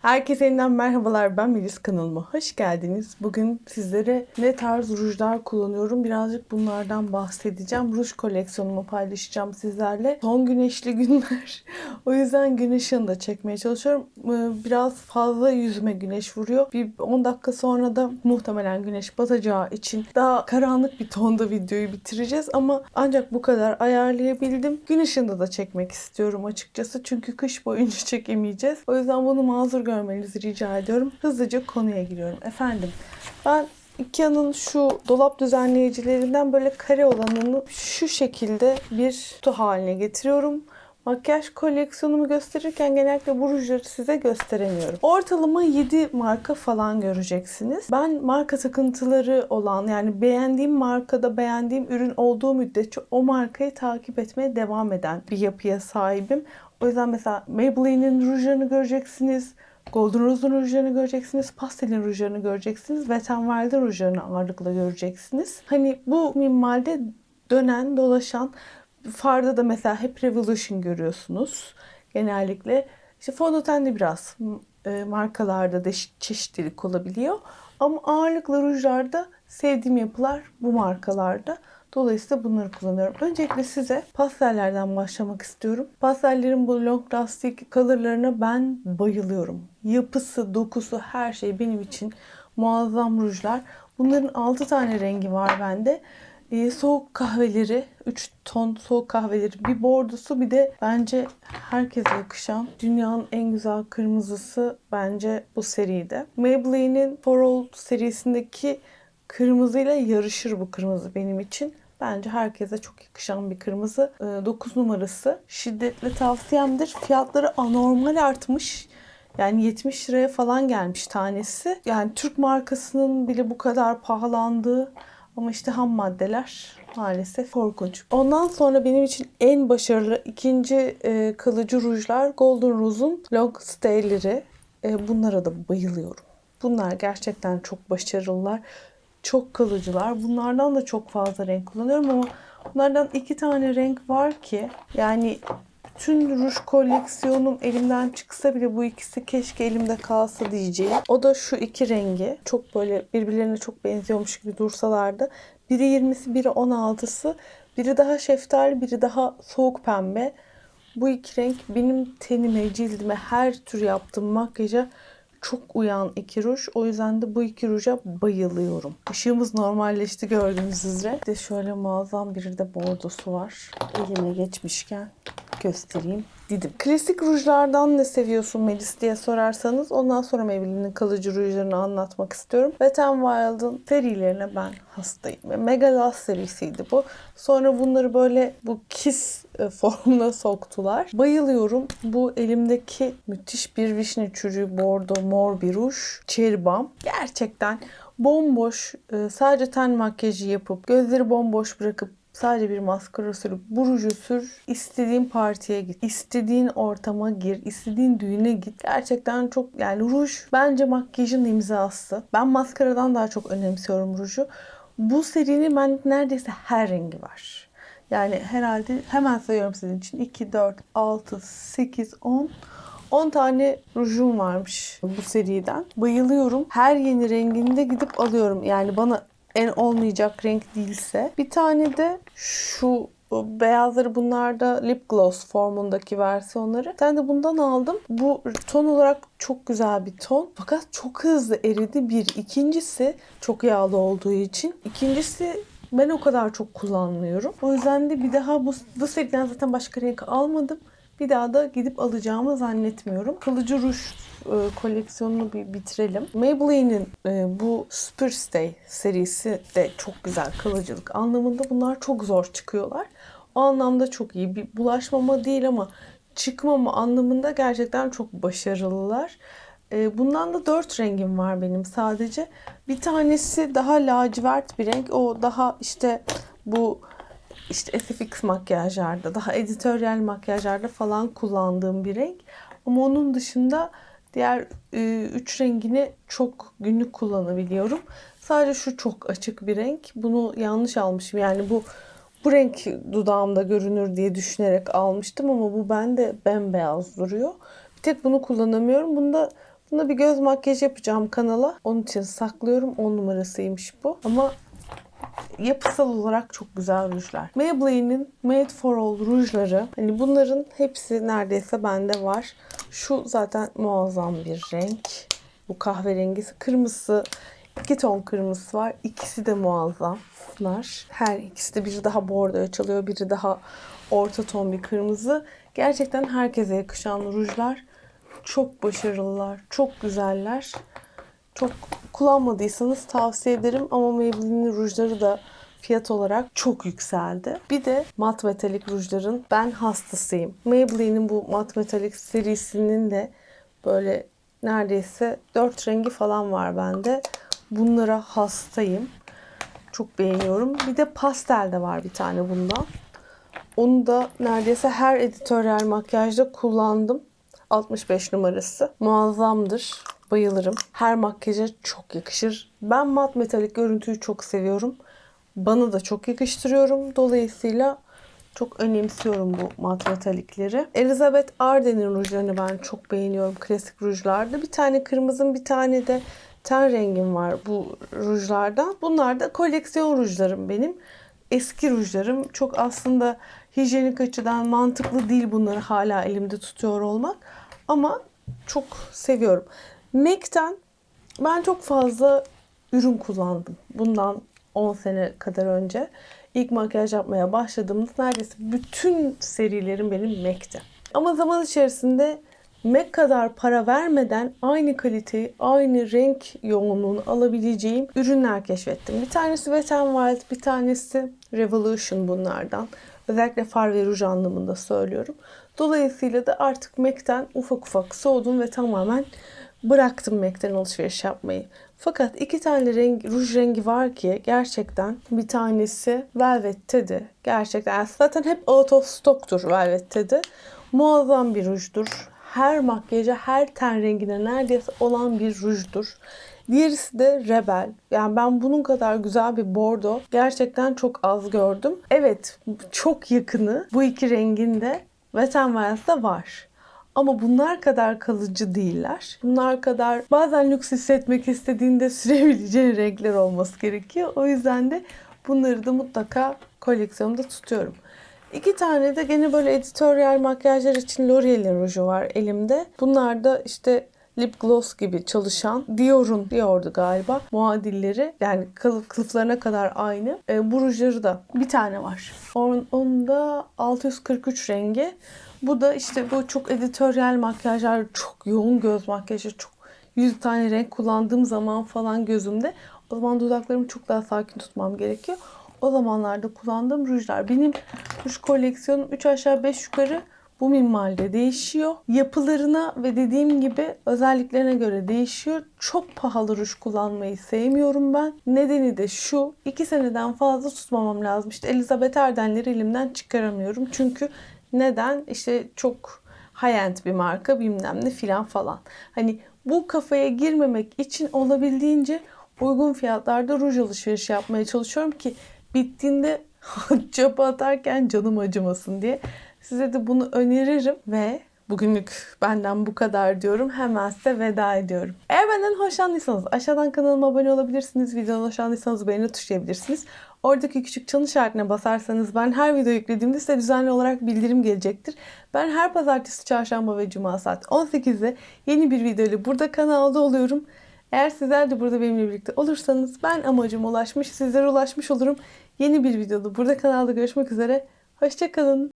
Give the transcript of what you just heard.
Herkese yeniden merhabalar. Ben Melis kanalıma hoş geldiniz. Bugün sizlere ne tarz rujlar kullanıyorum birazcık bunlardan bahsedeceğim. Ruj koleksiyonumu paylaşacağım sizlerle. Son güneşli günler. o yüzden gün ışığını da çekmeye çalışıyorum. Ee, Biraz fazla yüzüme güneş vuruyor. Bir 10 dakika sonra da muhtemelen güneş batacağı için daha karanlık bir tonda videoyu bitireceğiz. Ama ancak bu kadar ayarlayabildim. Gün ışığında da çekmek istiyorum açıkçası. Çünkü kış boyunca çekemeyeceğiz. O yüzden bunu mazur görmenizi rica ediyorum. Hızlıca konuya giriyorum. Efendim ben Ikea'nın şu dolap düzenleyicilerinden böyle kare olanını şu şekilde bir kutu haline getiriyorum. Makyaj koleksiyonumu gösterirken genellikle bu rujları size gösteremiyorum. Ortalama 7 marka falan göreceksiniz. Ben marka takıntıları olan yani beğendiğim markada beğendiğim ürün olduğu müddetçe o markayı takip etmeye devam eden bir yapıya sahibim. O yüzden mesela Maybelline'in rujlarını göreceksiniz. Golden Rose'un rujlarını göreceksiniz. Pastelin rujlarını göreceksiniz. N Wild'in rujlarını ağırlıkla göreceksiniz. Hani bu minvalde dönen, dolaşan farda da mesela hep Revolution görüyorsunuz. Genellikle işte fondöten de biraz e, markalarda da çeşitlilik olabiliyor. Ama ağırlıklı rujlarda sevdiğim yapılar bu markalarda. Dolayısıyla bunları kullanıyorum. Öncelikle size pastellerden başlamak istiyorum. Pastellerin bu long lasting colorlarına ben bayılıyorum. Yapısı, dokusu, her şey benim için muazzam rujlar. Bunların 6 tane rengi var bende. Ee, soğuk kahveleri, 3 ton soğuk kahveleri, bir bordosu bir de bence herkese yakışan dünyanın en güzel kırmızısı bence bu seride. Maybelline'in For All serisindeki kırmızıyla yarışır bu kırmızı benim için. Bence herkese çok yakışan bir kırmızı. 9 numarası. Şiddetle tavsiyemdir. Fiyatları anormal artmış. Yani 70 liraya falan gelmiş tanesi. Yani Türk markasının bile bu kadar pahalandığı ama işte ham maddeler maalesef korkunç. Ondan sonra benim için en başarılı ikinci e, kalıcı rujlar Golden Rose'un Long Stay'leri. E, bunlara da bayılıyorum. Bunlar gerçekten çok başarılılar. Çok kalıcılar. Bunlardan da çok fazla renk kullanıyorum ama bunlardan iki tane renk var ki yani tüm ruj koleksiyonum elimden çıksa bile bu ikisi keşke elimde kalsa diyeceğim. O da şu iki rengi. Çok böyle birbirlerine çok benziyormuş gibi dursalardı. Biri 20'si, biri 16'sı. Biri daha şeftali, biri daha soğuk pembe. Bu iki renk benim tenime, cildime, her tür yaptığım makyaja çok uyan iki ruj. O yüzden de bu iki ruja bayılıyorum. Işığımız normalleşti gördüğünüz üzere. Bir de şöyle muazzam bir de bordosu var. Elime geçmişken göstereyim dedim. Klasik rujlardan ne seviyorsun Melis diye sorarsanız ondan sonra Maybelline'in kalıcı rujlarını anlatmak istiyorum. Wet n Wild'ın serilerine ben hastayım. Mega Gloss serisiydi bu. Sonra bunları böyle bu kiss e, formuna soktular. Bayılıyorum. Bu elimdeki müthiş bir vişne çürüğü bordo mor bir ruj. Cherry. Gerçekten bomboş e, sadece ten makyajı yapıp gözleri bomboş bırakıp Sadece bir maskara sürüp bu ruju sür. istediğin partiye git. istediğin ortama gir. istediğin düğüne git. Gerçekten çok yani ruj bence makyajın imzası. Ben maskaradan daha çok önemsiyorum ruju. Bu serinin ben neredeyse her rengi var. Yani herhalde hemen sayıyorum sizin için. 2, 4, 6, 8, 10. 10 tane rujum varmış bu seriden. Bayılıyorum. Her yeni renginde gidip alıyorum. Yani bana en olmayacak renk değilse. Bir tane de şu beyazları bunlarda lip gloss formundaki versiyonları. Ben de bundan aldım. Bu ton olarak çok güzel bir ton. Fakat çok hızlı eridi bir. İkincisi çok yağlı olduğu için. İkincisi ben o kadar çok kullanmıyorum. O yüzden de bir daha bu, bu seriden zaten başka renk almadım. Bir daha da gidip alacağımı zannetmiyorum. Kalıcı ruj koleksiyonunu bir bitirelim. Maybelline'in e, bu Superstay serisi de çok güzel kalıcılık anlamında. Bunlar çok zor çıkıyorlar. O anlamda çok iyi. Bir bulaşmama değil ama çıkmama anlamında gerçekten çok başarılılar. E, bundan da dört rengim var benim sadece. Bir tanesi daha lacivert bir renk. O daha işte bu işte SFX makyajlarda, daha editoryal makyajlarda falan kullandığım bir renk. Ama onun dışında diğer e, üç rengini çok günlük kullanabiliyorum. Sadece şu çok açık bir renk. Bunu yanlış almışım. Yani bu bu renk dudağımda görünür diye düşünerek almıştım ama bu bende bembeyaz duruyor. Bir tek bunu kullanamıyorum. Bunda Buna bir göz makyajı yapacağım kanala. Onun için saklıyorum. 10 numarasıymış bu. Ama yapısal olarak çok güzel rujlar. Maybelline'in Made for All rujları. Hani bunların hepsi neredeyse bende var. Şu zaten muazzam bir renk. Bu kahverengisi. Kırmızısı iki ton kırmızısı var. İkisi de muazzamlar. Her ikisi de biri daha bordoya çalıyor. Biri daha orta ton bir kırmızı. Gerçekten herkese yakışan rujlar. Çok başarılılar. Çok güzeller. Çok kullanmadıysanız tavsiye ederim ama Maybelline'in rujları da fiyat olarak çok yükseldi. Bir de mat metalik rujların ben hastasıyım. Maybelline'in bu mat metalik serisinin de böyle neredeyse 4 rengi falan var bende. Bunlara hastayım. Çok beğeniyorum. Bir de pastel de var bir tane bundan. Onu da neredeyse her editoryal makyajda kullandım. 65 numarası. Muazzamdır. Bayılırım. Her makyaja çok yakışır. Ben mat metalik görüntüyü çok seviyorum. Bana da çok yakıştırıyorum. Dolayısıyla çok önemsiyorum bu mat metalikleri. Elizabeth Arden'in rujlarını ben çok beğeniyorum klasik rujlarda. Bir tane kırmızım bir tane de ten rengim var bu rujlardan. Bunlar da koleksiyon rujlarım benim. Eski rujlarım. Çok aslında hijyenik açıdan mantıklı değil bunları hala elimde tutuyor olmak. Ama çok seviyorum. MAC'ten ben çok fazla ürün kullandım. Bundan 10 sene kadar önce. ilk makyaj yapmaya başladığımda neredeyse bütün serilerim benim MAC'ti. Ama zaman içerisinde MAC kadar para vermeden aynı kaliteyi, aynı renk yoğunluğunu alabileceğim ürünler keşfettim. Bir tanesi Wet n Wild, bir tanesi Revolution bunlardan. Özellikle far ve ruj anlamında söylüyorum. Dolayısıyla da artık MAC'ten ufak ufak soğudum ve tamamen bıraktım MAC'ten alışveriş yapmayı. Fakat iki tane renk, ruj rengi var ki gerçekten bir tanesi Velvet Teddy. Gerçekten zaten hep out of stock'tur Velvet. Muazzam bir rujdur. Her makyaja, her ten rengine neredeyse olan bir rujdur. Diğerisi de Rebel. Yani ben bunun kadar güzel bir bordo gerçekten çok az gördüm. Evet çok yakını bu iki rengin de Wet n Wild'da var. Ama bunlar kadar kalıcı değiller. Bunlar kadar bazen lüks hissetmek istediğinde sürebileceğin renkler olması gerekiyor. O yüzden de bunları da mutlaka koleksiyonda tutuyorum. İki tane de gene böyle editoryal makyajlar için L'Oreal'in ruju var elimde. Bunlar da işte lip gloss gibi çalışan Dior'un, Dior'du galiba muadilleri yani kılıf, kılıflarına kadar aynı. E, bu rujları da bir tane var. Onun, onun da 643 rengi. Bu da işte bu çok editoryal makyajlar, çok yoğun göz makyajı, çok 100 tane renk kullandığım zaman falan gözümde. O zaman dudaklarımı çok daha sakin tutmam gerekiyor. O zamanlarda kullandığım rujlar. Benim ruj koleksiyonum 3 aşağı 5 yukarı bu minvalde değişiyor. Yapılarına ve dediğim gibi özelliklerine göre değişiyor. Çok pahalı ruj kullanmayı sevmiyorum ben. Nedeni de şu. 2 seneden fazla tutmamam lazım. İşte Elizabeth Arden'leri elimden çıkaramıyorum. Çünkü neden? İşte çok high-end bir marka bilmem ne filan falan. Hani bu kafaya girmemek için olabildiğince uygun fiyatlarda ruj alışverişi yapmaya çalışıyorum ki bittiğinde çöpe atarken canım acımasın diye. Size de bunu öneririm ve bugünlük benden bu kadar diyorum. Hemen size veda ediyorum. Eğer benden hoşlandıysanız aşağıdan kanalıma abone olabilirsiniz. Videodan hoşlandıysanız beğeni tuşlayabilirsiniz. Oradaki küçük çan işaretine basarsanız ben her video yüklediğimde size düzenli olarak bildirim gelecektir. Ben her pazartesi, çarşamba ve cuma saat 18'de yeni bir video ile burada kanalda oluyorum. Eğer sizler de burada benimle birlikte olursanız ben amacıma ulaşmış, sizlere ulaşmış olurum. Yeni bir videoda burada kanalda görüşmek üzere. Hoşçakalın.